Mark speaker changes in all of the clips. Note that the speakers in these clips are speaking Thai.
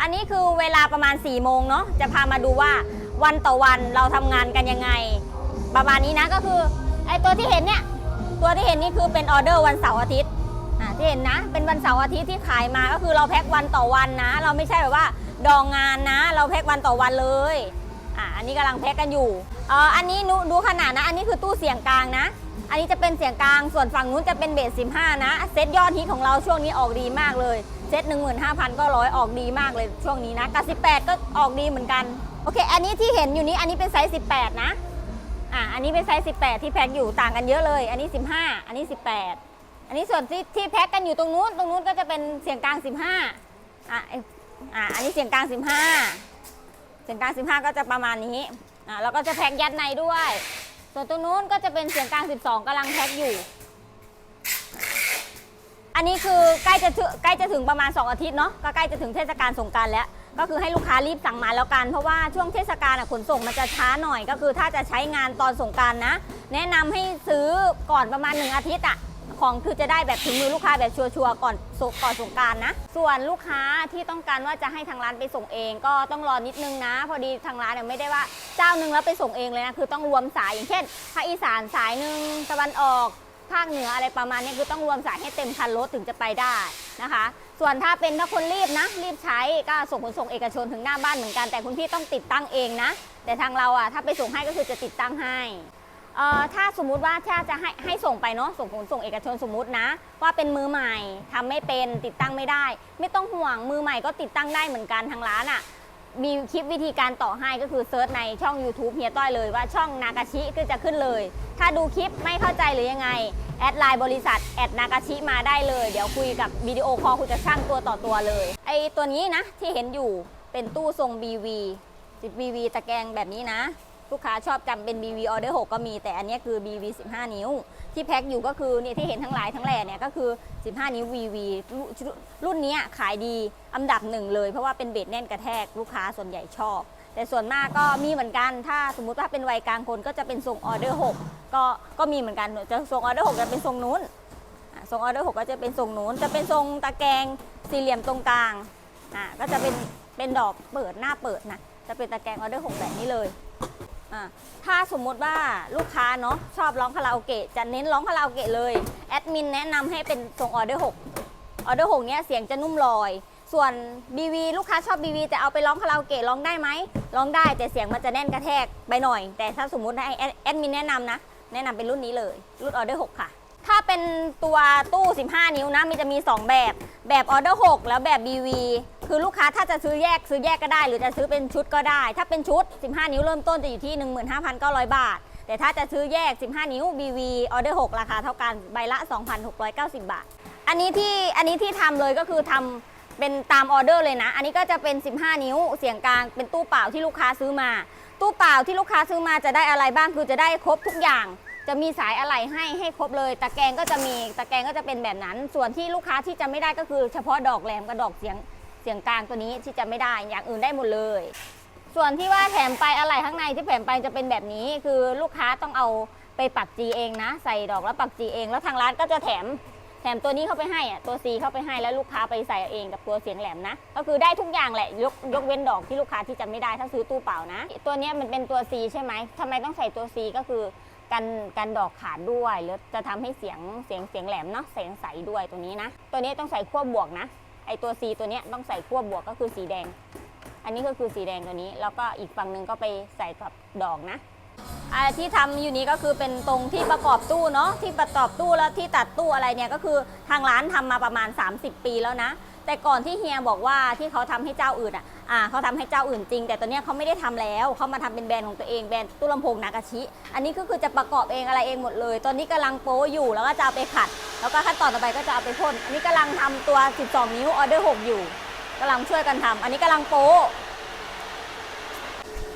Speaker 1: อันนี้คือเวลาประมาณ4ี่โมงเนาะจะพามาดูว่าวันต่อวันเราทำงานกันยังไง ประมาณนี้นะก็คือไอตัวที่เห็นเนี่ยตัวที่เห็นนี่คือเป็นออเดอร์วันเสาร์อาทิตย์อ่าที่เห็นนะ เป็นวันเสาร์อาทิตย์ที่ขายมาก็คือเราแพ็ควันต่อวันนะ เราไม่ใช่แบบว่าดองงานนะ เราแพ็ควันต่อวันเลยอ่าอันนี้กำลังแพ็คกันอยู่เอ่ออันนี้ดูดูขนาดนะ อันนี้คือตู้เสียงกลางนะ อันนี้จะเป็นเสียงกลางส่วนฝั่งนู้นจะเป็นเบส15 นะเซตยอดฮิตของเราช่วงนี้ออกดีมากเลย เซต15,000 ก็ร้อยออกดีมากเลยช่วงนี้นะกับ18 ก็ออกดีเหมือนกัน โอเค อันนี้ที่เห็นอยู่นี้อันนี้เป็นไซส์18 นะอะอันนี้เป็นไซส์18 ที่แพ็คอยู่ต่างกันเยอะเลย อันนี้ 15 อันนี้ 18 อันนี้ส่วนที่ที่แพ็คกันอยู่ตรงนู้นตรงนู้นก็จะเป็นเสียงกลาง 15อะเอ้ยอะอันนี้เสียงกลาง 15 เสียงกลาง 15 ก็จะประมาณนี้อะแล้วก็จะแพ็คยัดในด้วย ส่วนตรงนู้นก็จะเป็นเสียงกลาง 12กำลังแพ็คอยู่ อันนี้คือใกล้จะถึงใกล้จะถึงประมาณ 2 อาทิตย์เนาะก็ใกล้จะถึงเทศกาลสงกรารแล้ว ก็คือให้ลูกค้ารีบสั่งมาแล้วกัน เพราะว่าช่วงเทศกาลอะขนส่งมันจะช้าหน่อย ก็คือถ้าจะใช้งานตอนสงกรารนะ แนะนำให้ซื้อก่อนประมาณ 1 อาทิตย์อะของคือจะได้แบบถึงมือลูกค้าแบบชัวร์ๆก่อนสก่อนสงกรารนะ ส่วนลูกค้าที่ต้องการว่าจะให้ทางร้านไปส่งเอง ก็ต้องรอนิดนึงนะ พอดีทางร้านเนี่ยไม่ได้ว่าเจ้าหนึ่งแล้วไปส่งเองเลยนะคือต้องรวมสายอย่างเช่นภาคอีสานสายหนึ่งตะวันออก ภาคเหนืออะไรประมาณนี้คือต้องรวมสายให้เต็มคันรถถึงจะไปได้นะคะ ส่วนถ้าเป็นถ้าคนรีบนะ รีบใช้ก็ส่งขนส่งเอกชนถึงหน้าบ้านเหมือนกันแต่คุณพี่ต้องติดตั้งเองนะ แต่ทางเราอะถ้าไปส่งให้ก็คือจะติดตั้งให้เอ่อถ้าสมมุติว่าถ้าจะให้ให้ส่งไปเนาะส่งขนส่งเอกชนสมมุตินะ ว่าเป็นมือใหม่ทำไม่เป็นติดตั้งไม่ได้ ไม่ต้องห่วงมือใหม่ก็ติดตั้งได้เหมือนกันทางร้านอะ มีคลิปวิธีการต่อให้ก็คือเซิร์ชในช่อง YouTube เฮียต้อยเลยว่าช่องนากาชิก็จะขึ้นเลย ถ้าดูคลิปไม่เข้าใจหรือยังไง แอดไลน์บริษัทแอดนากาชิมาได้เลย เดี๋ยวคุยกับวิดีโอคอลคุณจะช่างตัวต่อตัวเลย ไอตัวนี้นะที่เห็นอยู่เป็นตู้ทรง BV จิบ BV ตะแกรงแบบนี้นะ ลูกค้าชอบจำเป็น BV Order 6 ก็มี แต่อันนี้คือ BV 15 นิ้ว ที่แพ็คอยู่ก็คือเนี่ยที่เห็นทั้งหลายทั้งแหล่เนี่ยก็คือ 15 นิ้ว VV รุ่นรุ่นนี้ขายดีอันดับหนึ่งเลย เพราะว่าเป็นเบสแน่นกระแทกลูกค้าส่วนใหญ่ชอบ แต่ส่วนมากก็มีเหมือนกัน ถ้าสมมุติว่าเป็นวัยกลางคนก็จะเป็นทรงออเดอร์6ก็ก็มีเหมือนกันจะทรงออเดอร์6จะเป็นทรงนู้นทรงออเดอร์6ก็จะเป็นทรงนู้น จะเป็นทรงตะแกรงสี่เหลี่ยมตรงกลางอะก็จะเป็นเป็นดอกเปิดหน้าเปิดนะจะเป็นตะแกรงออเดอร์6แบบนี้เลย อะถ้าสมมุติว่าลูกค้าเนาะชอบร้องคาราโอเกะจะเน้นร้องคาราโอเกะเลยแอดมินแนะนำให้เป็นทรงออเดอร์6ออเดอร์6เนี้ยเสียงจะนุ่มลอย ส่วน BV ลูกค้าชอบ BV แต่เอาไปร้องคาราโอเกะร้องได้ไหมร้องได้แต่เสียงมันจะแน่นกระแทกไปหน่อย แต่ถ้าสมมุติให้แอดแอดมินแนะนำนะ แนะนำเป็นรุ่นนี้เลย รุ่นออเดอร์6ค่ะ ถ้าเป็นตัวตู้ 15 นิ้วนะมันจะมี 2 แบบ แบบออเดอร์6แล้วแบบ BV คือลูกค้าถ้าจะซื้อแยกซื้อแยกก็ได้ หรือจะซื้อเป็นชุดก็ได้ ถ้าเป็นชุด 15 นิ้วเริ่มต้นจะอยู่ที่ 15,900 บาท แต่ถ้าจะซื้อแยก 15 นิ้ว BV ออเดอร์6ราคาเท่ากันใบละ 2,690 บาท อันนี้ที่อันนี้ที่ทำเลยก็คือทำเป็นตามออเดอร์เลยนะ อันนี้ก็จะเป็น 15 นิ้วเสียงกลางเป็นตู้เปล่าที่ลูกค้าซื้อมา ตู้เปล่าที่ลูกค้าซื้อมาจะได้อะไรบ้างคือจะได้ครบทุกอย่างจะมีสายอะไหล่ให้ให้ครบเลย ตะแกรงก็จะมีตะแกรงก็จะเป็นแบบนั้น ส่วนที่ลูกค้าที่จะไม่ได้ก็คือเฉพาะดอกแหลมกับดอกเสียง เสียงกลางตัวนี้ที่จะไม่ได้อย่างอื่นได้หมดเลย ส่วนที่ว่าแถมไปอะไหล่ข้างในที่แถมไปจะเป็นแบบนี้ คือลูกค้าต้องเอาไปปักจีเองนะ ใส่ดอกแล้วปักจีเอง แล้วทางร้านก็จะแถมแถมตัวนี้เข้าไปให้อะตัว C เข้าไปให้แล้วลูกค้าไปใส่เองกับตัวเสียงแหลมนะ ก็คือได้ทุกอย่างแหละยกยกเว้นดอกที่ลูกค้าที่จะไม่ได้ถ้าซื้อตู้เปล่านะ ตัวนี้มันเป็นตัว C ใช่ไหมทำไมต้องใส่ตัว C ก็คือกันกันดอกขาดด้วยหรือจะทำให้เสียงเสียงเสียงแหลมเนาะเสียงใสด้วยตัวนี้นะ ตัวนี้ต้องใส่ขั้วบวกนะ อตัว C ตัวเนี้ยต้องใส่ขั้วบวกก็คือสีแดง อันนี้ก็คือสีแดงตัวนี้ แล้วก็อีกฝั่งหนึ่งก็ไปใส่กับดอกนะอาที่ทำอยู่นี้ก็คือเป็นตรงที่ประกอบตู้เนาะที่ประกอบตู้แล้วที่ตัดตู้อะไรเนี่ยก็คือทางร้านทำมาประมาณ 30 ปีแล้วนะ แต่ก่อนที่เฮียบอกว่าที่เขาทำให้เจ้าอื่นอะอ่าเขาทำให้เจ้าอื่นจริง แต่ตอนนี้เขาไม่ได้ทำแล้วเขามาทำเป็นแบรนด์ของตัวเองแบรนด์ตู้ลำโพงนากาชิ อันนี้ก็คือจะประกอบเองอะไรเองหมดเลย ตอนนี้กำลังโป๊อยู่แล้วก็จะเอาไปขัด แล้วก็ขั้นตอนต่อไปก็จะเอาไปพ่นอันนี้กำลังทำตัว 12 นิ้วออเดอร์ 6 อยู่กำลังช่วยกันทำอันนี้กำลังโป๊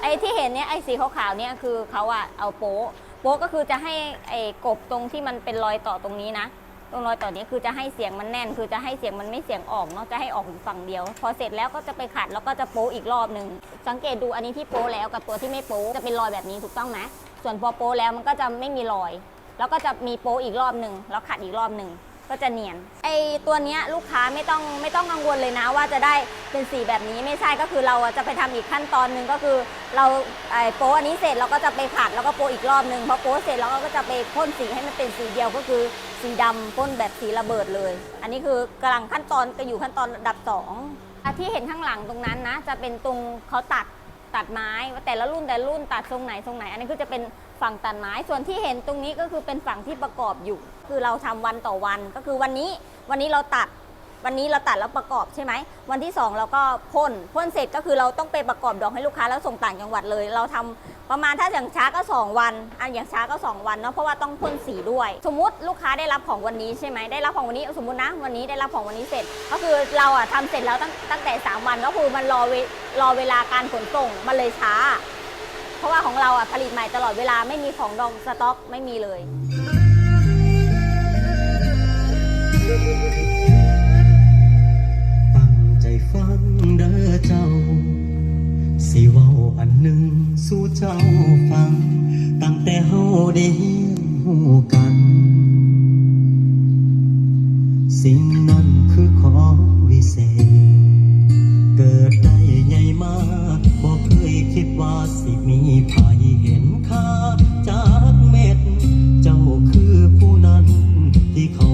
Speaker 1: ไอ้ที่เห็นเนี่ยไอ้สีขาวๆเนี่ยคือเขาอะเอาโป๊โป๊ก็คือจะให้ไอ้กบตรงที่มันเป็นรอยต่อตรงนี้นะ ตรงรอยต่อนี้คือจะให้เสียงมันแน่น คือจะให้เสียงมันไม่เสียงออกเนาะจะให้ออกถึงฝั่งเดียว พอเสร็จแล้วก็จะไปขัดแล้วก็จะโป๊อีกรอบหนึ่งสังเกตดูอันนี้ที่โป๊แล้วกับตัวที่ไม่โป๊จะเป็นรอยแบบนี้ถูกต้องไหมส่วนพอโป๊แล้วมันก็จะไม่มีรอย แล้วก็จะมีโป๊อีกรอบหนึ่งแล้วขัดอีกรอบหนึ่งก็จะเนียนไอตัวเนี้ยลูกค้าไม่ต้องไม่ต้องกังวลเลยนะ ว่าจะได้เป็นสีแบบนี้ไม่ใช่ก็คือเราจะไปทำอีกขั้นตอนหนึ่งก็คือเราไอโป๊อันนี้เสร็จเราก็จะไปขัดแล้วก็โป๊อีกรอบหนึ่งพอโป๊เสร็จเราก็จะไปพ่นสีให้มันเป็นสีเดียวก็คือ สีดำพ่นแบบสีระเบิดเลย อันนี้คือกำลังขั้นตอนก็อยู่ขั้นตอนระดับสองอะที่เห็นข้างหลังตรงนั้นนะ จะเป็นตรงเขาตัดตัดไม้ว่าแต่ละรุ่นแต่ละรุ่นตัดทรงไหนทรงไหน อันนี้คือจะเป็นฝั่งตัดไม้ส่วนที่เห็นตรงนี้ก็คือเป็นฝั่งที่ประกอบอยู่ คือเราทำวันต่อวันก็คือวันนี้ วันนี้เราตัด วันนี้เราตัดแล้วประกอบใช่ไหม วันที่ 2 เราก็พ่นพ่นเสร็จก็คือเราต้องไปประกอบดอกให้ลูกค้าแล้วส่งต่างจังหวัดเลย เราทำประมาณถ้าอย่างช้าก็ 2 วันอันอย่างช้าก็ 2 วันเนาะเพราะว่าต้องพ่นสีด้วย สมมุติลูกค้าได้รับของวันนี้ใช่ไหมได้รับของวันนี้สมมตินะ วันนี้ได้รับของวันนี้เสร็จ ก็คือเราอะทำเสร็จแล้วตั้งตั้งแต่ 3 วันก็คือมันรอเวรอเวลาการขนส่งมันเลยช้า เพราะว่าของเราอะผลิตใหม่ตลอดเวลาไม่มีของดองสต็อกไม่มีเลย
Speaker 2: ตั้งใจ ฟังเด้อเจ้า สิเว้าอันหนึ่งสู่เจ้าฟัง ตั้งแต่เฮาได้เฮียนหูกัน สิ่งนั้นคือของวิเศษ เกิดได้ใหญ่มาบ่เคยคิดว่าสิมีภัยเห็นค่าจากเม็ด เจ้าคือผู้นั้นที่เขา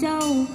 Speaker 3: châu